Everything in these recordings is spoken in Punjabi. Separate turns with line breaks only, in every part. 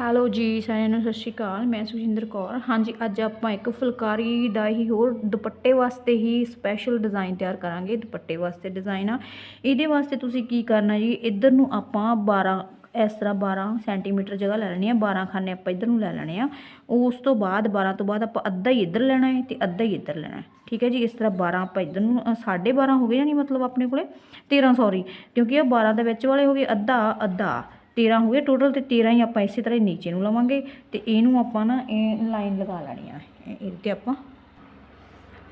ਹੈਲੋ ਜੀ ਸਾਰਿਆਂ ਨੂੰ ਸਤਿ ਸ਼੍ਰੀ ਅਕਾਲ। ਮੈਂ ਸੁਖਜਿੰਦਰ ਕੌਰ। ਹਾਂਜੀ ਅੱਜ ਆਪਾਂ ਇੱਕ ਫੁਲਕਾਰੀ ਦਾ ਹੀ ਹੋਰ ਦੁਪੱਟੇ ਵਾਸਤੇ ਹੀ ਸਪੈਸ਼ਲ ਡਿਜ਼ਾਈਨ ਤਿਆਰ ਕਰਾਂਗੇ ਦੁਪੱਟੇ ਵਾਸਤੇ ਡਿਜ਼ਾਈਨ ਆ। ਇਹਦੇ ਵਾਸਤੇ ਤੁਸੀਂ ਕੀ ਕਰਨਾ ਜੀ? ਇੱਧਰ ਨੂੰ ਆਪਾਂ 12 ਇਸ ਤਰ੍ਹਾਂ 12 ਸੈਂਟੀਮੀਟਰ ਜਗ੍ਹਾ ਲੈ ਲੈਣੀ ਆ। 12 ਖਾਨੇ ਆਪਾਂ ਇੱਧਰ ਨੂੰ ਲੈ ਲੈਣੇ ਆ। ਉਸ ਤੋਂ ਬਾਅਦ 12 ਤੋਂ ਬਾਅਦ ਆਪਾਂ ਅੱਧਾ ਹੀ ਇੱਧਰ ਲੈਣਾ ਹੈ ਤੇ ਅੱਧਾ ਹੀ ਇੱਧਰ ਲੈਣਾ ਹੈ। ਠੀਕ ਹੈ ਜੀ? ਇਸ ਤਰ੍ਹਾਂ 12 ਆਪਾਂ ਇੱਧਰ ਨੂੰ ਅ, ਸਾਢੇ 12 ਹੋ ਗਏ ਯਾਨੀ ਮਤਲਬ ਆਪਣੇ ਕੋਲੇ? 13 ਸੌਰੀ ਕਿਉਂਕਿ ਇਹ 12 ਦੇ ਵਿੱਚ ਵਾਲੇ ਹੋ ਗਏ ਅੱਧਾ ਅੱਧਾ। 13 ਹੋ ਗਏ ਟੋਟਲ ਤੇ 13 ਹੀ ਆਪਾਂ ਇਸੇ ਤਰ੍ਹਾਂ ਹੀ ਨੀਚੇ ਨੂੰ ਲਵਾਂਗੇ ਤੇ ਇਹਨੂੰ ਆਪਾਂ ਨਾ ਇਹ ਲਾਈਨ ਲਗਾ ਲੈਣੀ ਆ। ਇਹਦੇ ਤੇ ਆਪਾਂ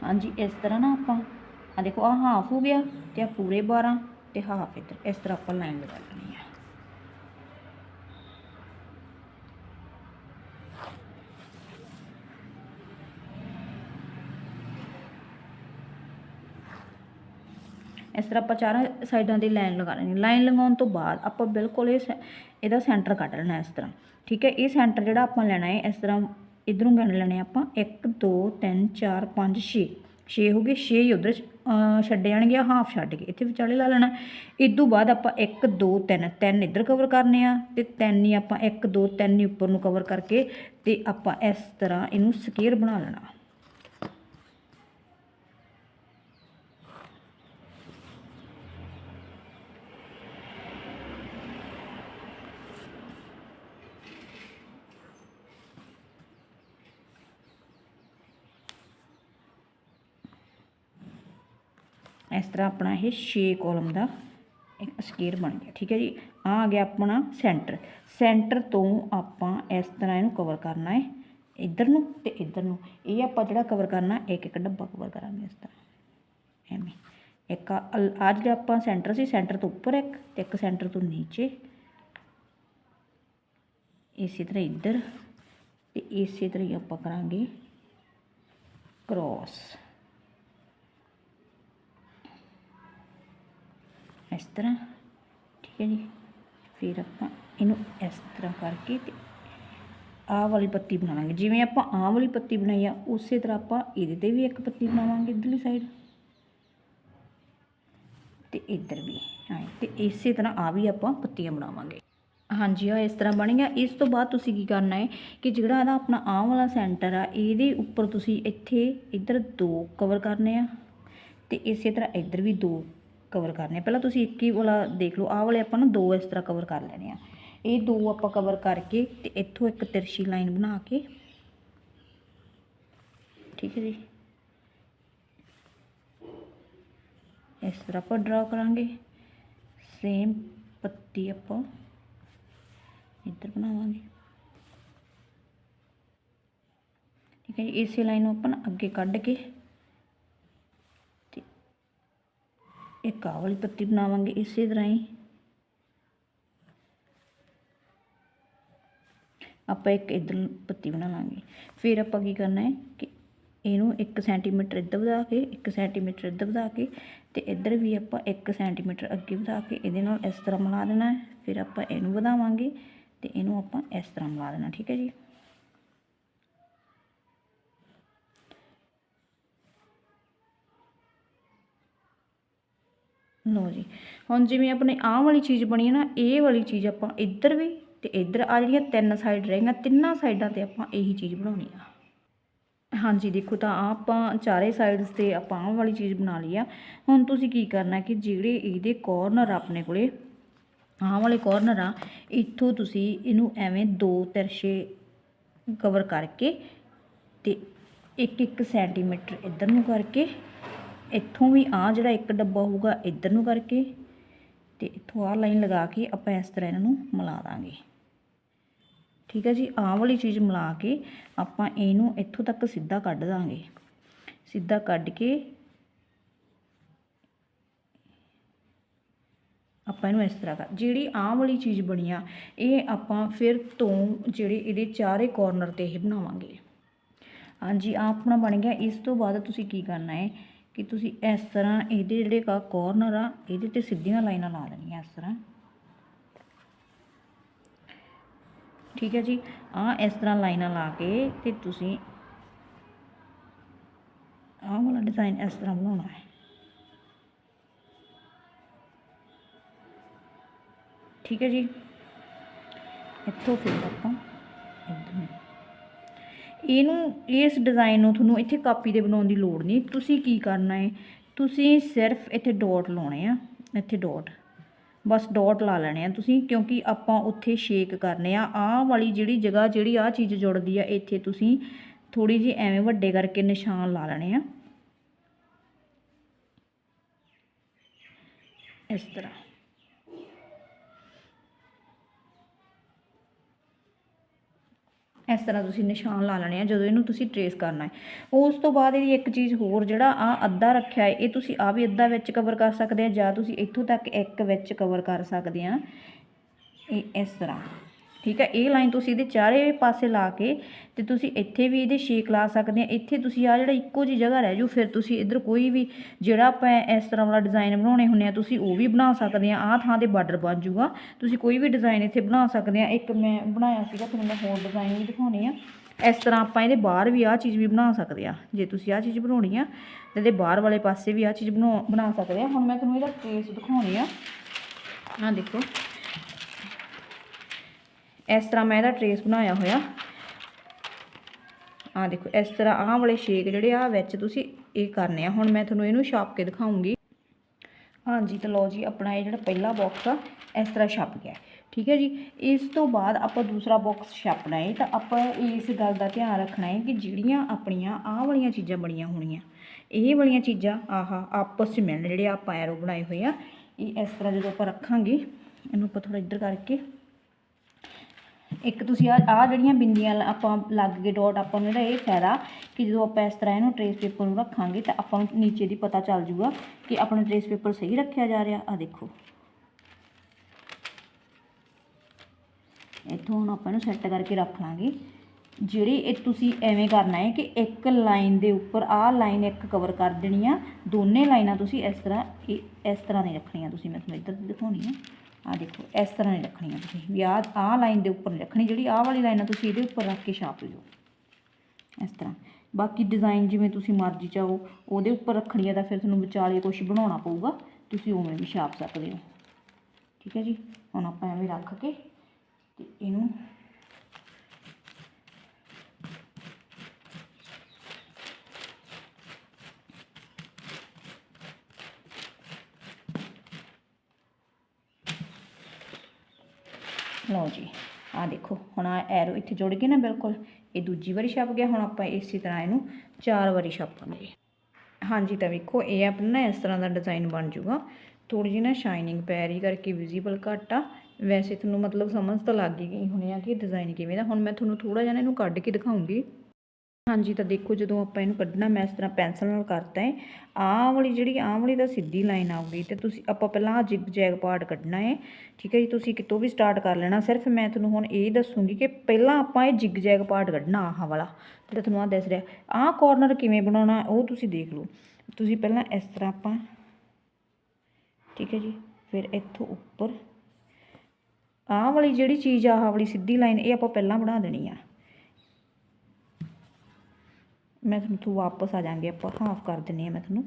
ਹਾਂਜੀ, ਇਸ ਤਰ੍ਹਾਂ ਨਾ ਆਪਾਂ ਆ ਦੇਖੋ ਆ ਹਾਫ ਹੋ ਗਿਆ ਤੇ ਆ ਪੂਰੇ 12 ਤੇ ਹਾਫ ਇੱਧਰ, ਇਸ ਤਰ੍ਹਾਂ ਆਪਾਂ ਲਾਈਨ ਲਗਾ ਲੈਣੀ ਆ ਇਸ ਤਰ੍ਹਾਂ ਆਪਾਂ ਚਾਰਾਂ ਸਾਈਡਾਂ ਦੀ ਲਾਈਨ ਲਗਾ ਲੈਣੀ। ਲਾਈਨ ਲਗਾਉਣ ਤੋਂ ਬਾਅਦ ਆਪਾਂ ਬਿਲਕੁਲ ਇਹ ਸੈ- ਇਹਦਾ ਸੈਂਟਰ ਕੱਢ ਲੈਣਾ ਇਸ ਤਰ੍ਹਾਂ। ਠੀਕ ਹੈ? ਇਹ ਸੈਂਟਰ ਜਿਹੜਾ ਆਪਾਂ ਲੈਣਾ ਹੈ, ਇਸ ਤਰ੍ਹਾਂ ਇਧਰੋਂ ਗਿਣ ਲੈਣੇ ਆਪਾਂ। 1 2 3 4 5 6 6 ਹੋ ਗਏ। 6 ਹੀ ਉਧਰ ਛੱਡ ਜਾਣਗੇ ਹਾਫ ਛੱਡ ਕੇ ਇੱਥੇ ਵਿਚਾਲੇ ਲਾ ਲੈਣਾ। ਇਸ ਤੋਂ ਬਾਅਦ ਆਪਾਂ 1 2 3 ਤਿੰਨ ਇੱਧਰ ਕਵਰ ਕਰਨੇ ਆ ਤੇ ਤਿੰਨ ਹੀ ਆਪਾਂ 1 2 3 ਹੀ ਉੱਪਰ ਨੂੰ ਕਵਰ ਕਰਕੇ ਤੇ ਆਪਾਂ ਇਸ ਤਰ੍ਹਾਂ ਇਹਨੂੰ ਸਕੇਅਰ ਬਣਾ ਲੈਣਾ। ਇਸ ਤਰ੍ਹਾਂ ਆਪਣਾ ਇਹ 6 ਕਾਲਮ ਦਾ ਇੱਕ ਸਕੁਅਰ ਬਣ ਗਿਆ, ਠੀਕ ਹੈ ਜੀ। ਆ ਆ ਗਿਆ ਆਪਣਾ ਸੈਂਟਰ ਸੈਂਟਰ ਤੋਂ ਆਪਾਂ ਇਸ ਤਰ੍ਹਾਂ ਇਹਨੂੰ ਕਵਰ ਕਰਨਾ ਹੈ, ਇੱਧਰ ਨੂੰ ਤੇ ਇੱਧਰ ਨੂੰ। ਇਹ ਆਪਾਂ ਜਿਹੜਾ ਕਵਰ ਕਰਨਾ, ਇੱਕ ਇੱਕ ਡੱਬਾ ਕਵਰ ਕਰਾਂਗੇ ਇਸ ਤਰ੍ਹਾਂ। ਐਵੇਂ। ਇੱਕ ਆ ਜਿਹੜਾ ਆਪਾਂ ਸੈਂਟਰ ਸੀ ਸੈਂਟਰ ਤੋਂ ਉੱਪਰ ਇੱਕ, ਤੇ ਇੱਕ ਸੈਂਟਰ ਤੋਂ ਨੀਚੇ। ਇਸੇ ਤਰ੍ਹਾਂ ਇੱਧਰ, ਤੇ ਇਸੇ ਤਰ੍ਹਾਂ ਹੀ ਆਪਾਂ ਕਰਾਂਗੇ ਕ੍ਰੋਸ ਇਸ ਤਰ੍ਹਾਂ, ਠੀਕ ਹੈ ਜੀ, ਫਿਰ ਆਪਾਂ ਇਹਨੂੰ ਇਸ ਤਰ੍ਹਾਂ ਕਰਕੇ ਤੇ ਆਹ ਵਾਲੀ ਪੱਤੀ ਬਣਾਵਾਂਗੇ। ਜਿਵੇਂ ਆਪਾਂ ਆਹ ਵਾਲੀ ਪੱਤੀ ਬਣਾਈ ਆ, ਉਸੇ ਤਰ੍ਹਾਂ ਆਪਾਂ ਇਹਦੇ ਤੇ ਵੀ ਇੱਕ ਪੱਤੀ ਬਣਾਵਾਂਗੇ ਇਧਰਲੀ ਸਾਈਡ ਤੇ ਇੱਧਰ ਵੀ, ਹਾਂ ਤੇ ਇਸੇ ਤਰ੍ਹਾਂ ਆ ਵੀ ਆਪਾਂ ਪੱਤੀਆਂ ਬਣਾਵਾਂਗੇ। ਹਾਂਜੀ ਆ ਇਸ ਤਰ੍ਹਾਂ ਬਣ ਗਿਆ। ਇਸ ਤੋਂ ਬਾਅਦ ਤੁਸੀਂ ਕੀ ਕਰਨਾ ਹੈ ਕਿ ਜਿਹੜਾ ਇਹਦਾ ਆਪਣਾ ਆਹ ਵਾਲਾ ਸੈਂਟਰ ਆ, ਇਹਦੇ ਉੱਪਰ ਤੁਸੀਂ ਇੱਥੇ ਇੱਧਰ ਦੋ ਕਵਰ ਕਰਨੇ ਆ ਤੇ ਇਸੇ ਤਰ੍ਹਾਂ ਇੱਧਰ ਵੀ ਦੋ ਕਵਰ ਕਰਨੇ ਪਹਿਲਾਂ ਤੁਸੀਂ ਇੱਕ ਹੀ ਵਾਲਾ ਦੇਖ ਲਓ, ਆਹ ਵਾਲੇ ਆਪਾਂ ਨਾ ਦੋ ਇਸ ਤਰ੍ਹਾਂ ਕਵਰ ਕਰ ਲੈਣੇ ਆ। ਇਹ ਦੋ ਆਪਾਂ ਕਵਰ ਕਰਕੇ ਤੇ ਇੱਥੋਂ ਇੱਕ ਤਿਰਛੀ ਲਾਈਨ ਬਣਾ ਕੇ, ਠੀਕ ਹੈ ਜੀ? ਇਸ ਤਰ੍ਹਾਂ ਆਪਾਂ ਡਰਾ ਕਰਾਂਗੇ। ਸੇਮ ਪੱਤੀ ਆਪਾਂ ਇੱਧਰ ਬਣਾਵਾਂਗੇ। ਠੀਕ ਹੈ ਜੀ, ਇਸੇ ਲਾਈਨ ਨੂੰ ਆਪਾਂ ਨਾ ਅੱਗੇ ਕੱਢ ਕੇ ਤੇ ਇੱਕ ਆਹ ਵਾਲੀ ਪੱਤੀ ਬਣਾਵਾਂਗੇ ਇਸੇ ਤਰ੍ਹਾਂ ਹੀ। ਆਪਾਂ ਇੱਕ ਇੱਧਰ ਪੱਤੀ ਬਣਾਵਾਂਗੇ। ਫਿਰ ਆਪਾਂ ਕੀ ਕਰਨਾ ਹੈ ਕਿ ਇਹਨੂੰ 1 ਸੈਂਟੀਮੀਟਰ ਇੱਧਰ ਵਧਾ ਕੇ 1 ਸੈਂਟੀਮੀਟਰ ਇੱਧਰ ਵਧਾ ਕੇ ਤੇ ਇੱਧਰ ਵੀ ਆਪਾਂ 1 ਸੈਂਟੀਮੀਟਰ ਅੱਗੇ ਵਧਾ ਕੇ ਇਹਦੇ ਨਾਲ ਇਸ ਤਰ੍ਹਾਂ ਮਿਲਾ ਦੇਣਾ ਫਿਰ ਆਪਾਂ ਇਹਨੂੰ ਵਧਾਵਾਂਗੇ ਤੇ ਇਹਨੂੰ ਆਪਾਂ ਇਸ ਤਰ੍ਹਾਂ ਮਿਲਾ ਦੇਣਾ, ਠੀਕ ਹੈ ਜੀ? ਲਓ ਜੀ। ਹੁਣ ਜਿਵੇਂ ਆਪਣੇ ਆਹ ਵਾਲੀ ਚੀਜ਼ ਬਣੀ ਹੈ ਨਾ, ਇਹ ਵਾਲੀ ਚੀਜ਼ ਆਪਾਂ ਇੱਧਰ ਵੀ ਤੇ ਇੱਧਰ ਆ ਜਿਹੜੀਆਂ ਤਿੰਨ ਸਾਈਡ ਰਹੀਆਂ ਤਿੰਨਾਂ ਸਾਈਡਾਂ ਤੇ ਆਪਾਂ ਇਹੀ ਚੀਜ਼ ਬਣਾਉਣੀ ਆ। ਹਾਂਜੀ, ਦੇਖੋ ਤਾਂ ਆਹ ਆਪਾਂ ਚਾਰੇ ਸਾਈਡਸ ਤੇ ਆਪਾਂ ਆਹ ਵਾਲੀ ਚੀਜ਼ ਬਣਾ ਲਈ ਆ। ਹੁਣ ਤੁਸੀਂ ਕੀ ਕਰਨਾ ਕਿ ਜਿਹੜੇ ਇਹਦੇ ਕਾਰਨਰ ਆਪਣੇ ਕੋਲੇ, ਆਹ ਵਾਲੇ ਕੋਰਨਰ ਆ, ਇੱਥੋਂ ਤੁਸੀਂ ਇਹਨੂੰ ਐਵੇਂ ਦੋ ਤਿਰਛੇ ਕਵਰ ਕਰਕੇ ਤੇ 1-1 ਸੈਂਟੀਮੀਟਰ ਇੱਧਰ ਨੂੰ ਕਰਕੇ ਇੱਥੋਂ ਵੀ ਆ ਜਿਹੜਾ ਇੱਕ ਡੱਬਾ ਹੋਊਗਾ ਇੱਧਰ ਨੂੰ ਕਰਕੇ ਤੇ ਇੱਥੋਂ ਆਹ ਲਾਈਨ ਲਗਾ ਕੇ ਆਪਾਂ ਇਸ ਤਰ੍ਹਾਂ ਇਹਨਾਂ ਨੂੰ ਮਿਲਾ ਦਾਂਗੇ। ਠੀਕ ਹੈ ਜੀ, ਆਹ ਵਾਲੀ ਚੀਜ਼ ਮਿਲਾ ਕੇ ਆਪਾਂ ਇਹਨੂੰ ਇੱਥੋਂ ਤੱਕ ਸਿੱਧਾ ਕੱਢ ਦਾਂਗੇ। ਸਿੱਧਾ ਕੱਢ ਕੇ ਆਪਾਂ ਇਹਨੂੰ ਇਸ ਤਰ੍ਹਾਂ ਕਰ ਜਿਹੜੀ ਆਹ ਵਾਲੀ ਚੀਜ਼ ਬਣੀ ਆ, ਇਹ ਆਪਾਂ ਫਿਰ ਤੋਂ ਜਿਹੜੇ ਇਹਦੇ ਚਾਰੇ ਕਾਰਨਰ ਤੇ ਇਹ ਬਣਾਵਾਂਗੇ। ਹਾਂਜੀ, ਆਹ ਆਪਣਾ ਬਣ ਗਿਆ। ਇਸ ਤੋਂ ਬਾਅਦ ਤੁਸੀਂ ਕੀ ਕਰਨਾ ਹੈ ਕਿ ਤੁਸੀਂ ਇਸ ਤਰ੍ਹਾਂ ਇਹਦੇ ਜਿਹੜੇ ਕਾ ਕੋਰਨਰ ਆ, ਇਹਦੇ ਤੇ ਸਿੱਧੀਆਂ ਲਾਈਨਾਂ ਲਾ ਦੇਣੀਆਂ ਇਸ ਤਰ੍ਹਾਂ। ਠੀਕ ਹੈ ਜੀ? ਆ ਇਸ ਤਰ੍ਹਾਂ ਲਾਈਨਾਂ ਲਾ ਕੇ ਤੇ ਤੁਸੀਂ ਆਹ ਵਾਲਾ ਡਿਜ਼ਾਈਨ ਇਸ ਤਰ੍ਹਾਂ ਬਣਾਉਣਾ ਹੈ। ਠੀਕ ਹੈ ਜੀ? ਇੱਥੋਂ ਫਿਰ ਆਪਾਂ ਇੱਧਰ ਇਹਨੂੰ, ਇਸ ਡਿਜ਼ਾਈਨ ਨੂੰ ਤੁਹਾਨੂੰ ਇੱਥੇ ਕਾਪੀ ਦੇ ਬਣਾਉਣ ਦੀ ਲੋੜ ਨਹੀਂ। ਤੁਸੀਂ ਕੀ ਕਰਨਾ ਹੈ? ਤੁਸੀਂ ਸਿਰਫ ਇੱਥੇ ਡਾਟ ਲਾਉਣੇ ਆ, ਇੱਥੇ ਡਾਟ ਬਸ ਡਾਟ ਲਾ ਲੈਣੇ ਆ ਤੁਸੀਂ, ਕਿਉਂਕਿ ਆਪਾਂ ਉੱਥੇ ਸ਼ੇਕ ਕਰਨੇ ਆ। ਆਹ ਵਾਲੀ ਜਿਹੜੀ ਜਗ੍ਹਾ, ਜਿਹੜੀ ਆਹ ਚੀਜ਼ ਜੁੜਦੀ ਆ, ਇੱਥੇ ਤੁਸੀਂ ਥੋੜੀ ਜਿਹੀ ਐਵੇਂ ਵੱਡੇ ਕਰਕੇ ਨਿਸ਼ਾਨ ਲਾ ਲੈਣੇ ਆ। ਇਸ ਤਰ੍ਹਾਂ। ਇਸ ਤਰ੍ਹਾਂ ਤੁਸੀਂ ਨਿਸ਼ਾਨ ਲਾ ਲੈਣੇ ਆ, ਜਦੋਂ ਇਹਨੂੰ ਤੁਸੀਂ ਟਰੇਸ ਕਰਨਾ ਹੈ। ਉਸ ਤੋਂ ਬਾਅਦ ਇਹਦੀ ਇੱਕ ਚੀਜ਼ ਹੋਰ ਜਿਹੜਾ ਆ ਅੱਧਾ ਰੱਖਿਆ ਹੈ, ਇਹ ਤੁਸੀਂ ਆ ਵੀ ਅੱਧਾ ਵਿੱਚ ਕਵਰ ਕਰ ਸਕਦੇ ਆ ਜਾਂ ਤੁਸੀਂ ਇੱਥੋਂ ਤੱਕ ਇੱਕ ਵਿੱਚ ਕਵਰ ਕਰ ਸਕਦੇ ਆ। ਇਹ ਇਸ ਤਰ੍ਹਾਂ। ਠੀਕ ਹੈ? ਇਹ ਲਾਈਨ ਤੁਸੀਂ ਇਹਦੇ ਚਾਰੇ ਪਾਸੇ ਲਾ ਕੇ ਤੇ ਤੁਸੀਂ ਇੱਥੇ ਵੀ ਇਹਦੇ ਸ਼ੇਕ ਲਾ ਸਕਦੇ ਆ। ਇੱਥੇ ਤੁਸੀਂ ਆ ਜਿਹੜਾ ਇੱਕੋ ਜੀ ਜਗ੍ਹਾ ਰਹਿ ਜੂ ਫਿਰ ਤੁਸੀਂ ਇੱਧਰ ਕੋਈ ਵੀ ਜਿਹੜਾ ਆਪਾਂ ਇਸ ਤਰ੍ਹਾਂ ਵਾਲਾ ਡਿਜ਼ਾਈਨ ਬਣਾਉਣੇ ਹੁੰਦੇ ਆ, ਤੁਸੀਂ ਉਹ ਵੀ ਬਣਾ ਸਕਦੇ ਆ। ਆਹ ਥਾਂ ਤੇ ਬਾਰਡਰ ਬਣ ਜੂਗਾ ਤੁਸੀਂ ਕੋਈ ਵੀ ਡਿਜ਼ਾਈਨ ਇੱਥੇ ਬਣਾ ਸਕਦੇ ਆ। ਇੱਕ ਮੈਂ ਬਣਾਇਆ ਸੀਗਾ, ਤੁਹਾਨੂੰ ਮੈਂ ਹੋਰ ਡਿਜ਼ਾਈਨ ਵੀ ਦਿਖਾਉਣੀ ਆ। ਇਸ ਤਰ੍ਹਾਂ ਆਪਾਂ ਇਹਦੇ ਬਾਹਰ ਵੀ ਆਹ ਚੀਜ਼ ਵੀ ਬਣਾ ਸਕਦੇ ਆ। ਜੇ ਤੁਸੀਂ ਆਹ ਚੀਜ਼ ਬਣਾਉਣੀ ਆ, ਤੇ ਇਹਦੇ ਬਾਹਰ ਵਾਲੇ ਪਾਸੇ ਵੀ ਆਹ ਚੀਜ਼ ਬਣਾ ਬਣਾ ਸਕਦੇ ਆ। ਹੁਣ ਮੈਂ ਤੁਹਾਨੂੰ ਇਹਦਾ ਟ੍ਰੇਸ ਦਿਖਾਉਣੀ ਆ। ਆਹ ਦੇਖੋ। ਇਸ ਤਰ੍ਹਾਂ ਮੈਂ ਇਹਦਾ ਟਰੇਸ ਬਣਾਇਆ ਹੋਇਆ। ਆ ਦੇਖੋ, ਇਸ ਤਰ੍ਹਾਂ ਆਹ ਵਾਲੇ ਸ਼ੇਕ ਜਿਹੜੇ ਆ, ਵਿੱਚ ਤੁਸੀਂ ਇਹ ਕਰਨੇ ਆ। ਹੁਣ ਮੈਂ ਤੁਹਾਨੂੰ ਇਹਨੂੰ ਛਾਪ ਕੇ ਦਿਖਾਉਂਗੀ। ਹਾਂਜੀ, ਤਾਂ ਲਓ ਜੀ, ਆਪਣਾ ਇਹ ਜਿਹੜਾ ਪਹਿਲਾ ਬਾਕਸ ਆ, ਇਸ ਤਰ੍ਹਾਂ ਛਪ ਗਿਆ। ਠੀਕ ਹੈ ਜੀ, ਇਸ ਤੋਂ ਬਾਅਦ ਆਪਾਂ ਦੂਸਰਾ ਬਾਕਸ ਛਾਪਣਾ ਹੈ। ਤਾਂ ਆਪਾਂ ਇਸ ਗੱਲ ਦਾ ਧਿਆਨ ਰੱਖਣਾ ਹੈ ਕਿ ਜਿਹੜੀਆਂ ਆਪਣੀਆਂ ਆਹ ਵਾਲੀਆਂ ਚੀਜ਼ਾਂ ਬਣੀਆਂ ਹੋਣੀਆਂ, ਇਹ ਵਾਲੀਆਂ ਚੀਜ਼ਾਂ, ਆਹਾ ਆਪਸ ਵਿੱਚ ਮਿਲਣ, ਜਿਹੜੇ ਆਪਾਂ ਐਰੋ ਬਣਾਏ ਹੋਏ ਆ, ਇਹ ਇਸ ਤਰ੍ਹਾਂ ਜਦੋਂ ਆਪਾਂ ਰੱਖਾਂਗੇ, ਇਹਨੂੰ ਆਪਾਂ ਥੋੜਾ ਇੱਧਰ ਕਰਕੇ ਇੱਕ ਤੁਸੀਂ ਆਹ ਆਹ ਜਿਹੜੀਆਂ ਬਿੰਦੀਆਂ ਲ- ਆਪਾਂ ਲੱਗ ਗਏ ਡਾਟ, ਆਪਾਂ ਨੂੰ ਇਹਦਾ ਇਹ ਫਾਇਦਾ ਕਿ ਜਦੋਂ ਆਪਾਂ ਇਸ ਤਰ੍ਹਾਂ ਇਹਨੂੰ ਟਰੇਸ ਪੇਪਰ ਨੂੰ ਰੱਖਾਂਗੇ ਤਾਂ ਆਪਾਂ ਨੂੰ ਨੀਚੇ ਦੀ ਪਤਾ ਚੱਲ ਜੂਗਾ ਕਿ ਆਪਣਾ ਟਰੇਸ ਪੇਪਰ ਸਹੀ ਰੱਖਿਆ ਜਾ ਰਿਹਾ। ਆ ਦੇਖੋ। ਇੱਥੋਂ ਹੁਣ ਆਪਾਂ ਇਹਨੂੰ ਸੈੱਟ ਕਰਕੇ ਰੱਖ ਲਾਂਗੇ। ਜਿਹੜੀ ਇਹ ਤੁਸੀਂ ਐਵੇਂ ਕਰਨਾ ਹੈ ਕਿ ਇੱਕ ਲਾਈਨ ਦੇ ਉੱਪਰ ਆਹ ਲਾਈਨ ਇੱਕ ਕਵਰ ਕਰ ਦੇਣੀ ਆ। ਦੋਨੇ ਲਾਈਨਾਂ ਤੁਸੀਂ ਇਸ ਤਰ੍ਹਾਂ ਇਹ ਇਸ ਤਰ੍ਹਾਂ ਨਹੀਂ ਰੱਖਣੀਆਂ ਤੁਸੀਂ। ਮੈਂ ਤੁਹਾਨੂੰ ਇੱਧਰ ਦੀ ਦਿਖਾਉਣੀ ਆ। ਆ ਦੇਖੋ, ਇਸ ਤਰ੍ਹਾਂ ਨਹੀਂ ਰੱਖਣੀ ਆ ਤੁਸੀਂ। ਵੀ ਆਹ ਆਹ ਲਾਈਨ ਦੇ ਉੱਪਰ ਨਹੀਂ ਰੱਖਣੀ, ਜਿਹੜੀ ਆਹ ਵਾਲੀ ਲਾਈਨ ਆ ਤੁਸੀਂ ਇਹਦੇ ਉੱਪਰ ਰੱਖ ਕੇ ਛਾਪ ਲਿਓ। ਇਸ ਤਰ੍ਹਾਂ। ਬਾਕੀ ਡਿਜ਼ਾਈਨ ਜਿਵੇਂ ਤੁਸੀਂ ਮਰਜ਼ੀ ਚਾਹੋ, ਉਹਦੇ ਉੱਪਰ ਰੱਖਣੀ ਆ ਤਾਂ ਫਿਰ ਤੁਹਾਨੂੰ ਵਿਚਾਲੇ ਕੁਝ ਬਣਾਉਣਾ ਪਊਗਾ, ਤੁਸੀਂ ਉਵੇਂ ਵੀ ਛਾਪ ਸਕਦੇ ਹੋ। ਠੀਕ ਹੈ ਜੀ? ਹੁਣ ਆਪਾਂ ਐਵੇਂ ਰੱਖ ਕੇ ਤੇ ਇਹਨੂੰ ਲਓ ਜੀ ਆ ਦੇਖੋ, ਹੁਣ ਆ ਐਰੋ ਇੱਥੇ ਜੁੜ ਗਏ ਨਾ ਬਿਲਕੁਲ, ਇਹ ਦੂਜੀ ਵਾਰੀ ਛਪ ਗਿਆ, ਹੁਣ ਆਪਾਂ ਇਸੇ ਤਰ੍ਹਾਂ ਇਹਨੂੰ ਚਾਰ ਵਾਰੀ ਛਾਪਾਂਗੇ। ਹਾਂਜੀ ਤਾਂ ਵੇਖੋ, ਇਹ ਆਪਣਾ ਨਾ ਇਸ ਤਰ੍ਹਾਂ ਦਾ ਡਿਜ਼ਾਈਨ ਬਣ ਜਾਊਗਾ। ਥੋੜੀ ਜਿਹੀ ਨਾ ਸ਼ਾਈਨਿੰਗ ਪੈ ਰਹੀ ਕਰਕੇ ਵਿਜ਼ੀਬਲ ਘੱਟ ਆ। ਵੈਸੇ ਤੁਹਾਨੂੰ ਮਤਲਬ ਸਮਝ ਤਾਂ ਲੱਗ ਗਈ ਹੋਣੀ ਆ ਕਿ ਡਿਜ਼ਾਈਨ ਕਿਵੇਂ ਦਾ। ਹੁਣ ਮੈਂ ਤੁਹਾਨੂੰ ਥੋੜਾ ਜਿਹਾ ਇਹਨੂੰ ਕੱਢ ਕੇ ਦਿਖਾਉਂਗੀ। ਹਾਂਜੀ, ਤਾਂ ਦੇਖੋ ਜਦੋਂ ਆਪਾਂ ਇਹਨੂੰ ਕੱਢਣਾ, ਮੈਂ ਇਸ ਤਰ੍ਹਾਂ ਪੈਨਸਲ ਨਾਲ ਕਰਤਾ ਹੈ ਆਹ ਵਾਲੀ ਜਿਹੜੀ, ਆਹ ਵਾਲੀ ਤਾਂ ਸਿੱਧੀ ਲਾਈਨ ਆਊਗੀ ਤੇ ਤੁਸੀਂ, ਆਪਾਂ ਪਹਿਲਾਂ ਆਹ ਜਿਗ ਜੈਗ ਪਾਰਟ ਕੱਢਣਾ ਹੈ ਠੀਕ ਹੈ ਜੀ, ਤੁਸੀਂ ਕਿਤੋਂ ਵੀ ਸਟਾਰਟ ਕਰ ਲੈਣਾ। ਸਿਰਫ ਮੈਂ ਤੁਹਾਨੂੰ ਹੁਣ ਇਹ ਦੱਸੂਗੀ ਕਿ ਪਹਿਲਾਂ ਆਪਾਂ ਇਹ ਜਿਗ ਜੈਗ ਪਾਰਟ ਕੱਢਣਾ, ਆਹ ਵਾਲਾ। ਜਿਹੜਾ ਤੁਹਾਨੂੰ ਆ ਦੱਸ ਰਿਹਾ, ਆਹ ਕਾਰਨਰ ਕਿਵੇਂ ਬਣਾਉਣਾ, ਉਹ ਤੁਸੀਂ ਦੇਖ ਲਓ। ਤੁਸੀਂ ਪਹਿਲਾਂ ਇਸ ਤਰ੍ਹਾਂ ਆਪਾਂ, ਠੀਕ ਹੈ ਜੀ, ਫਿਰ ਇੱਥੋਂ ਉੱਪਰ, ਆਹ ਵਾਲੀ ਜਿਹੜੀ ਚੀਜ਼ ਆਹ ਵਾਲੀ ਸਿੱਧੀ ਲਾਈਨ ਇਹ ਆਪਾਂ ਪਹਿਲਾਂ ਬਣਾ ਦੇਣੀ ਆ। ਮੈਂ ਤੁਹਾਨੂੰ ਤੋਂ ਵਾਪਸ ਆ ਜਾਾਂਗੇ ਆਪਾਂ ਹਾਫ ਕਰ ਦਿੰਨੀ ਆ ਮੈਂ ਤੁਹਾਨੂੰ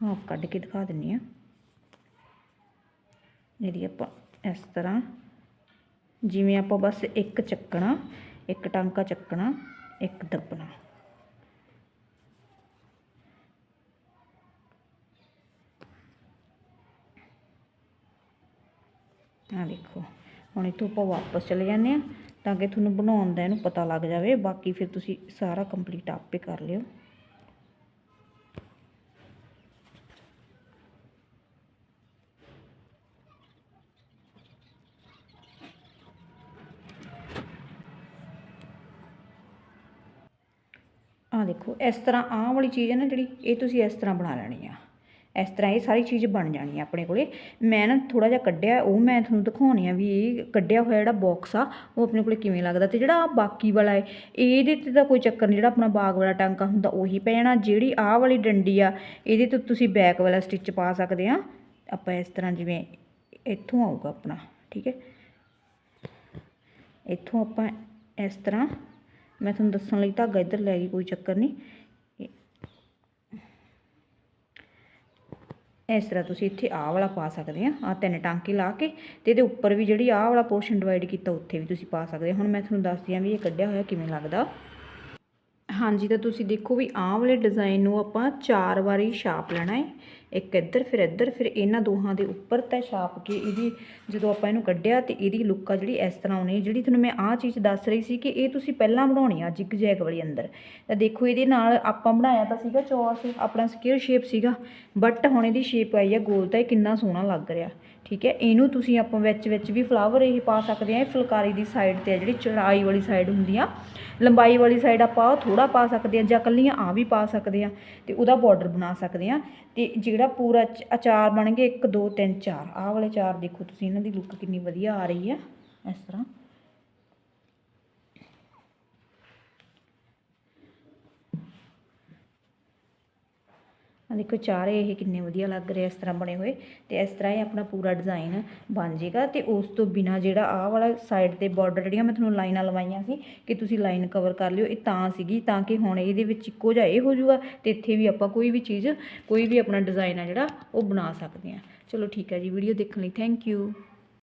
ਹਾਫ ਕੱਢ ਕੇ ਦਿਖਾ ਦਿੰਨੀ ਆ ਜਿਹੜੀ ਆਪਾਂ ਇਸ ਤਰ੍ਹਾਂ ਜਿਵੇਂ ਆਪਾਂ ਬਸ ਇੱਕ ਚੱਕਣਾ ਇੱਕ ਟਾਂਕਾ ਚੱਕਣਾ ਇੱਕ ਦੱਬਣਾ ਆ ਦੇਖੋ ਹੁਣ ਇੱਥੋਂ ਆਪਾਂ ਵਾਪਸ ਚਲੇ ਜਾਂਦੇ ਆ ਤਾਂ ਕਿ ਤੁਹਾਨੂੰ ਬਣਾਉਣ ਦਾ ਇਹਨੂੰ ਪਤਾ ਲੱਗ ਜਾਵੇ। ਬਾਕੀ ਫਿਰ ਤੁਸੀਂ ਸਾਰਾ ਕੰਪਲੀਟ ਆਪੇ ਕਰ ਲਿਓ। ਆ ਦੇਖੋ, ਇਸ ਤਰ੍ਹਾਂ ਆਹ ਵਾਲੀ ਚੀਜ਼ ਹੈ ਨਾ ਜਿਹੜੀ, ਇਹ ਤੁਸੀਂ ਇਸ ਤਰ੍ਹਾਂ ਬਣਾ ਲੈਣੀ ਆ। ਇਸ ਤਰ੍ਹਾਂ ਇਹ ਸਾਰੀ ਚੀਜ਼ ਬਣ ਜਾਣੀ ਆ ਆਪਣੇ ਕੋਲੇ। ਮੈਂ ਨਾ ਥੋੜਾ ਜਿਹਾ ਕੱਢਿਆ, ਉਹ ਮੈਂ ਤੁਹਾਨੂੰ ਦਿਖਾਉਣੀ ਆ ਵੀ ਇਹ ਕੱਢਿਆ ਹੋਇਆ ਜਿਹੜਾ ਬਾਕਸ ਆ, ਉਹ ਆਪਣੇ ਕੋਲੇ ਕਿਵੇਂ ਲੱਗਦਾ ਤੇ ਜਿਹੜਾ ਆ ਬਾਕੀ ਵਾਲਾ ਹੈ ਇਹਦੇ ਤੇ ਤਾਂ ਕੋਈ ਚੱਕਰ ਨਹੀਂ ਜਿਹੜਾ ਆਪਣਾ ਬਾਗ ਵਾਲਾ ਟਾਂਕਾ ਹੁੰਦਾ ਉਹੀ ਪੈ ਜਾਣਾ। ਜਿਹੜੀ ਆਹ ਵਾਲੀ ਡੰਡੀ ਆ, ਇਹਦੇ ਤੇ ਤੁਸੀਂ ਬੈਕ ਵਾਲਾ ਸਟਿਚ ਪਾ ਸਕਦੇ ਆ। ਆਪਾਂ ਇਸ ਤਰ੍ਹਾਂ ਜਿਵੇਂ ਇੱਥੋਂ ਆਊਗਾ ਆਪਣਾ, ਠੀਕ ਹੈ ਇੱਥੋਂ ਆਪਾਂ ਇਸ ਤਰ੍ਹਾਂ, ਮੈਂ ਤੁਹਾਨੂੰ ਦੱਸਣ ਲਈ ਧਾਗਾ ਇੱਧਰ ਲੈ ਗਈ, ਕੋਈ ਚੱਕਰ ਨਹੀਂ ਇਹ- ਇਸ ਤਰ੍ਹਾਂ ਤੁਸੀਂ ਇੱਥੇ ਆਹ ਵਾਲਾ ਪਾ ਸਕਦੇ ਆ ਆ ਤਿੰਨ ਟਾਂਕੇ ਲਾ ਕੇ ਤੇ ਇਹਦੇ ਉੱਪਰ ਵੀ ਜਿਹੜੀ ਆਹ ਵਾਲਾ ਪੋਰਸ਼ਨ ਡਿਵਾਈਡ ਕੀਤਾ, ਉੱਥੇ ਵੀ ਤੁਸੀਂ ਪਾ ਸਕਦੇ ਹੁਣ ਮੈਂ ਤੁਹਾਨੂੰ ਦੱਸਦੀ ਆ ਵੀ ਇਹ ਕੱਢਿਆ ਹੋਇਆ ਕਿਵੇਂ ਲੱਗਦਾ। ਹਾਂਜੀ, ਤਾਂ ਤੁਸੀਂ ਦੇਖੋ ਵੀ ਆਹ ਵਾਲੇ ਡਿਜ਼ਾਈਨ ਨੂੰ ਆਪਾਂ ਚਾਰ ਵਾਰੀ ਛਾਪ ਲੈਣਾ ਹੈ। ਇੱਕ ਇੱਧਰ ਫਿਰ ਇੱਧਰ ਫਿਰ ਇਹਨਾਂ ਦੋਹਾਂ ਦੇ ਉੱਪਰ ਤਾਂ ਛਾਪ ਕੇ ਇਹਦੀ ਜਦੋਂ ਆਪਾਂ ਇਹਨੂੰ ਕੱਢਿਆ ਤੇ ਇਹਦੀ ਲੁੱਕ ਆ ਜਿਹੜੀ ਇਸ ਤਰ੍ਹਾਂ ਆਉਣੀ ਜਿਹੜੀ ਤੁਹਾਨੂੰ ਮੈਂ ਆਹ ਚੀਜ਼ ਦੱਸ ਰਹੀ ਸੀ ਕਿ ਇਹ ਤੁਸੀਂ ਪਹਿਲਾਂ ਬਣਾਉਣੀ ਆ ਜਿਗ ਜੈਗ ਵਾਲੀ ਅੰਦਰ। ਤਾਂ ਦੇਖੋ ਇਹਦੇ ਨਾਲ ਆਪਾਂ ਬਣਾਇਆ ਤਾਂ ਸੀਗਾ ਚੌਰਸ ਆਪਣਾ ਸਕੁਅਰ ਸ਼ੇਪ ਸੀਗਾ ਬਟ ਹੁਣ ਇਹਦੀ ਸ਼ੇਪ ਆਈ ਆ ਗੋਲ ਤਾਂ ਇਹ ਕਿੰਨਾ ਸੋਹਣਾ ਲੱਗ ਰਿਹਾ। ਠੀਕ ਹੈ, ਇਹਨੂੰ ਤੁਸੀਂ ਆਪਾਂ ਵਿੱਚ ਵਿੱਚ ਵੀ ਫਲਾਵਰ ਇਹ ਪਾ ਸਕਦੇ ਆ ਇਹ ਫੁਲਕਾਰੀ ਦੀ ਸਾਈਡ ਤੇ ਆ, ਜਿਹੜੀ ਚੜਾਈ ਵਾਲੀ ਸਾਈਡ ਹੁੰਦੀ ਆ। ਲੰਬਾਈ ਵਾਲੀ ਸਾਈਡ ਆਪਾਂ ਥੋੜਾ ਪਾ ਸਕਦੇ ਆ ਜਾਂ ਕੱਲੀਆਂ ਆ ਵੀ ਪਾ ਸਕਦੇ ਆ ਤੇ ਉਹਦਾ ਬਾਰਡਰ ਬਣਾ ਸਕਦੇ ਆ ਤੇ ਜਿਹੜਾ ਪੂਰਾ ਅਚਾਰ ਬਣ ਗਏ 1 2 3 4 ਆਹ ਵਾਲੇ ਚਾਰ ਦੇਖੋ ਤੁਸੀਂ ਇਹਨਾਂ ਦੀ ਲੁੱਕ ਕਿੰਨੀ ਵਧੀਆ ਆ ਰਹੀ ਆ, ਇਸ ਤਰ੍ਹਾਂ। ਆ ਦੇਖੋ ਚਾਰੇ ਇਹ ਕਿੰਨੇ ਵਧੀਆ ਲੱਗ ਰਹੇ ਇਸ ਤਰ੍ਹਾਂ ਬਣੇ ਹੋਏ ਤੇ ਇਸ ਤਰ੍ਹਾਂ ਇਹ ਆਪਣਾ ਪੂਰਾ ਡਿਜ਼ਾਈਨ ਬਣ ਜਾਏਗਾ ਤੇ ਉਸ ਤੋਂ ਬਿਨਾ ਜਿਹੜਾ ਆਹ ਵਾਲਾ ਸਾਈਡ ਤੇ ਬਾਰਡਰ ਜਿਹੜੀਆਂ ਮੈਂ ਤੁਹਾਨੂੰ ਲਾਈਨਾਂ ਲਵਾਈਆਂ ਸੀ ਕਿ ਤੁਸੀਂ ਲਾਈਨ ਕਵਰ ਕਰ ਲਿਓ, ਇਹ ਤਾਂ ਸੀਗੀ, ਤਾਂ ਕਿ ਹੁਣ ਇਹਦੇ ਵਿੱਚ ਇੱਕੋ ਜਿਹਾ ਇਹ ਹੋ ਜਾਊਗਾ ਤੇ ਇੱਥੇ ਵੀ ਆਪਾਂ ਕੋਈ ਵੀ ਚੀਜ਼, ਕੋਈ ਵੀ ਆਪਣਾ ਡਿਜ਼ਾਈਨ ਆ ਜਿਹੜਾ ਉਹ ਬਣਾ ਸਕਦੇ ਆ। ਚਲੋ ਠੀਕ ਹੈ ਜੀ ਵੀਡੀਓ ਦੇਖਣ ਲਈ ਥੈਂਕ ਯੂ